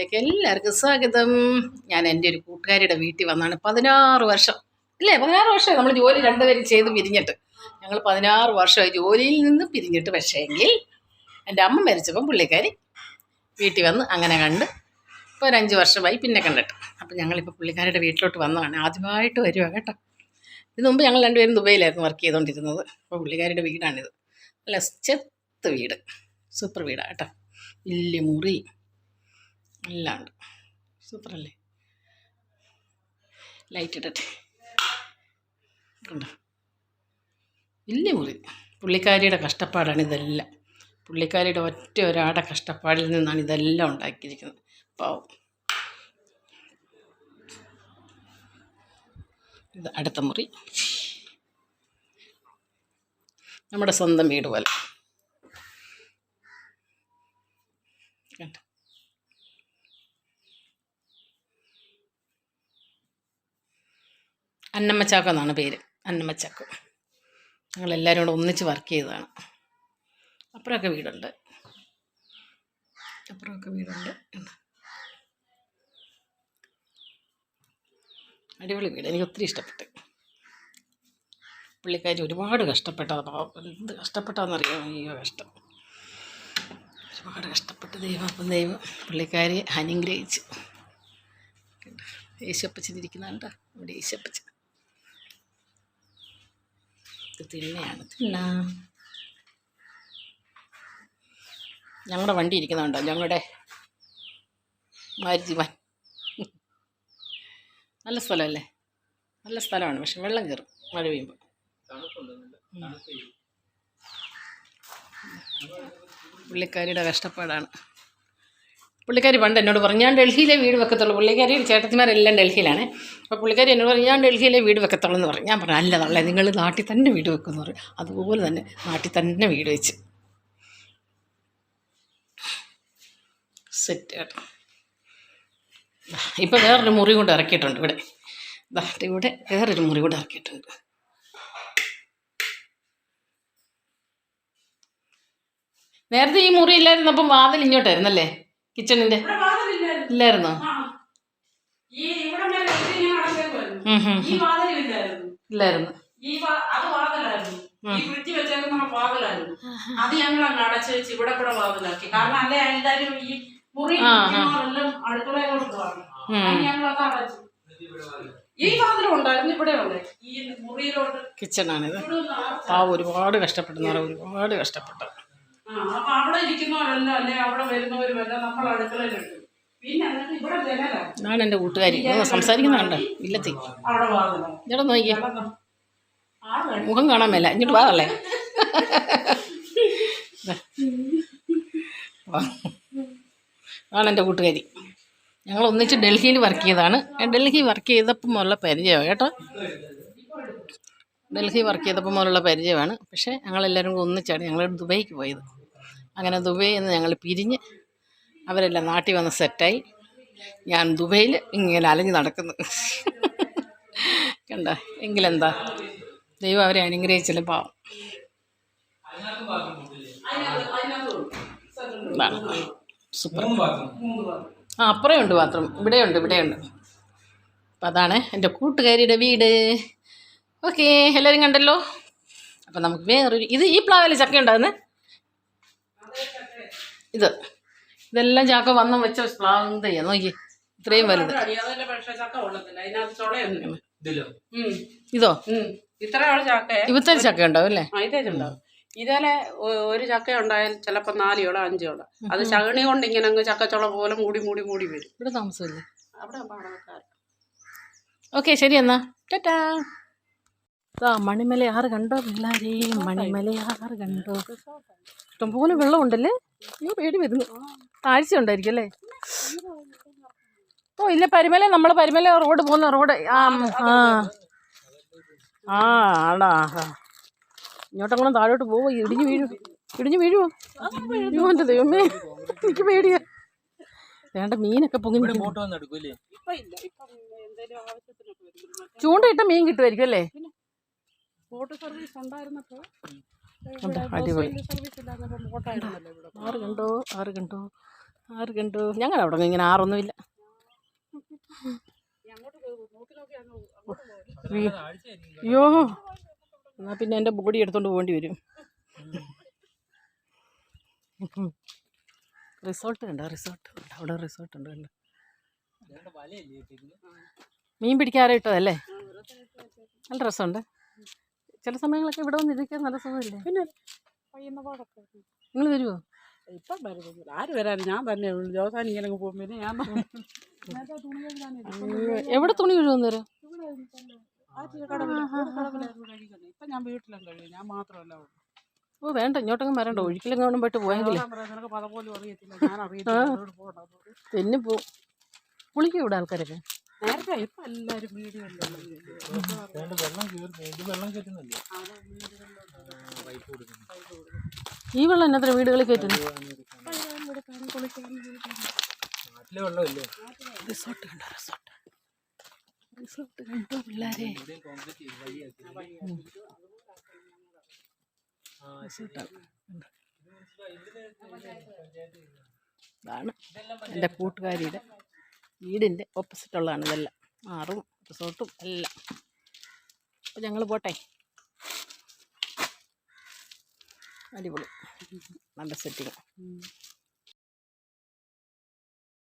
വീഡിയോയിലേക്ക് എല്ലാവർക്കും സ്വാഗതം. ഞാൻ എന്റെ ഒരു കൂട്ടുകാരിയുടെ വീട്ടിൽ വന്നാണ് പതിനാറ് വർഷം. അല്ലേ പതിനാറ് വർഷമായി നമ്മൾ ജോലി രണ്ടുപേരും ചെയ്ത് പിരിഞ്ഞിട്ട്. ഞങ്ങൾ പതിനാറ് വർഷമായി ജോലിയിൽ നിന്ന് പിരിഞ്ഞിട്ട് പക്ഷേ എങ്കിൽ എന്റെ അമ്മ മരിച്ചപ്പം പുള്ളിക്കാരി വീട്ടിൽ വന്ന് അങ്ങനെ കണ്ട് ഇപ്പോൾ ഒരു അഞ്ച് വർഷമായി പിന്നെ കണ്ടിട്ട്. അപ്പം ഞങ്ങളിപ്പോൾ പുള്ളിക്കാരിയുടെ വീട്ടിലോട്ട് വന്നതാണ്. ആദ്യമായിട്ട് വരുക കേട്ടോ. ഇതിനു മുമ്പ് ഞങ്ങൾ രണ്ടുപേരും ദുബൈയിലായിരുന്നു വർക്ക് ചെയ്തുകൊണ്ടിരുന്നത് അപ്പോൾ പുള്ളിക്കാരിയുടെ വീടാണിത്. നല്ല ചെത്ത് വീട്. സൂപ്പർ വീടാണ് കേട്ടോ. വലിയ മുറി. എല്ലാം ഉണ്ട് സൂപ്പറല്ലേ? ലൈറ്റ് ഇടട്ടെ. കണ്ടോ? വലിയ മുറി. പുള്ളിക്കാരിയുടെ കഷ്ടപ്പാടാണ് ഇതെല്ലാം. പുള്ളിക്കാരിയുടെ ഒറ്റ ഒരാടെ കഷ്ടപ്പാടിൽ നിന്നാണ് ഇതെല്ലാം ഉണ്ടാക്കിയിരിക്കുന്നത്. പാവം. ഇത് അടുത്ത മുറി. നമ്മുടെ സ്വന്തം വീട് പോലെ കണ്ടോ അന്നമ്മച്ചാക്ക എന്നാണ് പേര്. അന്നമ്മച്ചാക്ക. ഞങ്ങളെല്ലാവരും കൂടെ ഒന്നിച്ച് വർക്ക് ചെയ്തതാണ്. അപ്പുറമൊക്കെ വീടുണ്ട്. അപ്പുറമൊക്കെ വീടുണ്ട്. അടിപൊളി വീട്. എനിക്ക് ഒത്തിരി ഇഷ്ടപ്പെട്ടു. പുള്ളിക്കാരി ഒരുപാട് കഷ്ടപ്പെട്ടത് പാവം. എന്ത് കഷ്ടപ്പെട്ടാന്നറിയാം? അയ്യോ കഷ്ടം. ഒരുപാട് കഷ്ടപ്പെട്ട് ദൈവം അപ്പം ദൈവം പുള്ളിക്കാരി അനുഗ്രഹിച്ചു. യേശപ്പച്ചിരിക്കുന്നുണ്ട് ഇവിടെ യേശപ്പച്ചൻ ഇത് തിണ്ണയാണ് തിണ്ണ ഞങ്ങളുടെ വണ്ടി ഇരിക്കുന്നുണ്ടോ? ഞങ്ങളുടെ മാരുതിമാൻ നല്ല സ്ഥലമല്ലേ നല്ല സ്ഥലമാണ്. പക്ഷെ വെള്ളം കയറും മഴ പെയ്യുമ്പോൾ പുള്ളിക്കാരിയുടെ കഷ്ടപ്പാടാണ്. പുള്ളിക്കാരി പണ്ട് എന്നോട് പറഞ്ഞു ഞാൻ ഡൽഹിയിലെ വീട് വെക്കത്തുള്ളൂ. പുള്ളിക്കാരി ചേട്ടത്തിമാരെല്ലാം ഡൽഹിയിലാണ്. അപ്പോൾ പുള്ളിക്കാരി എന്നോട് പറഞ്ഞു ഞാൻ ഡൽഹിയിലെ വീട് വെക്കത്തുള്ളൂ എന്ന് പറഞ്ഞു. ഞാൻ പറഞ്ഞു അല്ല തള്ളേ നിങ്ങൾ നാട്ടിൽ തന്നെ വീട് വെക്കുമെന്ന് പറയും അതുപോലെ തന്നെ നാട്ടിൽ തന്നെ വീട് വെച്ച്. സെറ്റ് കേട്ടോ ഇപ്പം വേറൊരു മുറി കൊണ്ട് ഇറക്കിയിട്ടുണ്ട് ഇവിടെ. ഇവിടെ വേറൊരു മുറി കൂടെ ഇറക്കിയിട്ടുണ്ട്. നേരത്തെ ഈ മുറി ഇല്ലായിരുന്നപ്പം വാതിൽ ഇങ്ങോട്ടായിരുന്നല്ലേ? കിച്ചണിന്റെ. ഇല്ലായിരുന്നോ ആ. ഈ ഇവിടെ വരെ വെച്ച് ഇങ്ങനെ നടക്കുമായിരുന്നു. ഉം ഉം. ഈ വാതിലില്ലായിരുന്നു. ഇല്ലായിരുന്നു. ഈ വാ- അത് വാതിലായിരുന്നു. ഈ ഫ്രിഡ്ജ് വെച്ചേക്കുന്ന വാതിലായിരുന്നു. അത് ഞങ്ങൾ അങ്ങ് അടച്ച് വെച്ച് ഇവിടെ കൂടെ വാതിലാക്കി. കാരണം അല്ലേ എല്ലാരും ഈ മുറി എല്ലാം അടുക്കളയിലോട്ട് വാങ്ങി ഞങ്ങളൊക്കെ അടച്ചു. ഈ വാതിലും ഉണ്ടായിരുന്നു ഇവിടെ ഉണ്ട്. ഈ മുറിയിലോട്ട് കിച്ചണാണിത്. ആ ഒരുപാട് കഷ്ടപ്പെട്ടെന്ന് ഒരുപാട് കഷ്ടപ്പെട്ടു. ആ അപ്പൊ അവിടെ ഇരിക്കുന്നവരല്ല അല്ലെ അവിടെ വരുന്നവരുമല്ല നമ്മൾ അടുക്കളയിലുണ്ട്. ഇവിടെ ഇതാണ് എന്റെ കൂട്ടുകാരി. സംസാരിക്കുന്നുണ്ട്? ഇല്ലത്തി. ഇങ്ങോട്ട് നോക്കിയേ മുഖം കാണാൻ മേല. ഇങ്ങോട്ട് വാ ആണ് എന്റെ കൂട്ടുകാരി. ഞങ്ങൾ ഒന്നിച്ച് ഡൽഹിയിൽ വർക്ക് ചെയ്തതാണ്. ഞാൻ ഡൽഹി വർക്ക് ചെയ്തപ്പം മുതലുള്ള പരിചയമാണ് കേട്ടോ. ഡൽഹി വർക്ക് ചെയ്തപ്പം മുതലുള്ള പരിചയമാണ്. പക്ഷേ ഞങ്ങളെല്ലാവരും കൂടെ ഒന്നിച്ചാണ് ഞങ്ങൾ ദുബൈക്ക് പോയത്. അങ്ങനെ ദുബൈയിൽ നിന്ന് ഞങ്ങൾ പിരിഞ്ഞ് അവരെല്ലാം നാട്ടിൽ വന്ന് സെറ്റായി. ഞാൻ ദുബൈയിൽ ഇങ്ങനെ അലഞ്ഞ് നടക്കുന്നു. കണ്ട? എങ്കിലെന്താ? ദൈവം അവരെ അനുഗ്രഹിച്ചാലും പാവം. സൂപ്പർ. ആ അപ്പുറേ ഉണ്ട് ബാത്റൂം. ഇവിടെയുണ്ട് ഇവിടെയുണ്ട്. അപ്പം അതാണ് എന്റെ കൂട്ടുകാരിയുടെ വീട്. ഓക്കെ എല്ലാവരും കണ്ടല്ലോ? അപ്പം നമുക്ക് വേറൊരു ഇത് ഈ പ്ലാവിൽ ചക്ക ഉണ്ടാകുന്നത് ഇത്. ഇതെല്ലാം ചാക്ക വന്ന് വെച്ച പ്ലാവ് ചെയ്യാം നോക്കി ഇത്രയും വലുത്. ഇതോ? ഇത്ര ഇത്രയുള്ള ചക്ക ഇവത്തെ ചക്ക ഉണ്ടാവും അല്ലേ? ഇതേലെ ഒരു ചക്ക ഉണ്ടായാൽ ചിലപ്പോ നാലിയോള അഞ്ചോള അത് ചകണി കൊണ്ട് ഇങ്ങനെ അങ്ങ് ചക്കച്ചുള പോലെ മൂടി മൂടി മൂടി വരും. ഇവിടെ താമസമില്ലേ? അവിടെ പാടക്കാർ ഓക്കെ ശരി എന്നാ. ടാറ്റാ. ആ മണിമലയാറ് കണ്ടോ പിള്ളേരെ? മണിമലയാറ് കണ്ടോ? ഇഷ്ടംപോലെ വെള്ളമുണ്ടല്ലേ? അയ്യോ പേടി വരുന്നു. താഴ്ച ഉണ്ടായിരിക്കും അല്ലേ? ഓ ഇല്ല പരിമല നമ്മൾ പരിമല റോഡ് പോകുന്ന റോഡ് ആ ആ. ആ ആടാ. ഇങ്ങോട്ടങ്ങനെ താഴോട്ട് പോവോ ഇടിഞ്ഞു വീഴും. ഇടിഞ്ഞു വീഴുമോ എന്റെ ദൈവമേ എനിക്ക് പേടിയ. വേണ്ട മീനൊക്കെ പൊങ്ങി ചൂണ്ടയിട്ട മീൻ കിട്ടുമായിരിക്കും അല്ലേ? ബോട്ട് സർവീസ് ഉണ്ടായിരുന്നപ്പോൾ ഉണ്ട്, അടിപൊളി. ആറ് കണ്ടോ? ആറ് കണ്ടോ? ആറ് കണ്ടോ? ഞങ്ങളുടെ അവിടെ ഇങ്ങനെ ആറൊന്നുമില്ല. അയ്യോ. എന്നാൽ പിന്നെ എന്റെ ബോഡി എടുത്തോണ്ട് പോകേണ്ടി വരും. റിസോർട്ട് കണ്ടോ? റിസോർട്ട് ഉണ്ട് അവിടെ റിസോർട്ട് ഉണ്ട് കണ്ടോ? മീൻ പിടിക്കാറ് ഇട്ടതല്ലേ? നല്ല രസമുണ്ട്. ചില സമയങ്ങളൊക്കെ ഇവിടെ വന്ന് ഇരിക്കാൻ നല്ല സുഖമില്ലേ? പിന്നെ നിങ്ങൾ വരുമോ ഇപ്പം വരുന്നില്ല ആര് വരാൻ ഞാൻ തന്നെ ഉള്ളു. ജോസാൻ ഇങ്ങനെ പോകും. പിന്നെ ഞാൻ. എവിടെ തുണി കഴുകുന്നു നേരം. ഇപ്പം ഞാൻ വീട്ടിലും കഴിയും. ഞാൻ മാത്രമല്ല. ഓ വേണ്ട. ഇങ്ങോട്ടങ്ങ് വരണ്ട. ഒഴിക്കലെങ്ങാനും പോയിട്ട് പോയെങ്കിൽ പിന്നെ പോ. കുളിക്കും ഇവിടെ ആൾക്കാരൊക്കെ. നേരത്തെ ഇപ്പം ഈ വെള്ളം എന്നത്ര വീടുകളിൽ കയറ്റുന്നു? എന്റെ റിസോർട്ട് കണ്ടോ റിസോർട്ട്? റിസോർട്ട് കണ്ടോ പിള്ളേരെ? ഇതാണ് എന്റെ കൂട്ടുകാരിയുടെ വീടിന്റെ ഓപ്പോസിറ്റുള്ളതാണ് ഇതെല്ലാം. ആറും റിസോർട്ടും എല്ലാം. അപ്പോൾ ഞങ്ങൾ പോട്ടെ? അടിപൊളി. നല്ല സെറ്റിങ്.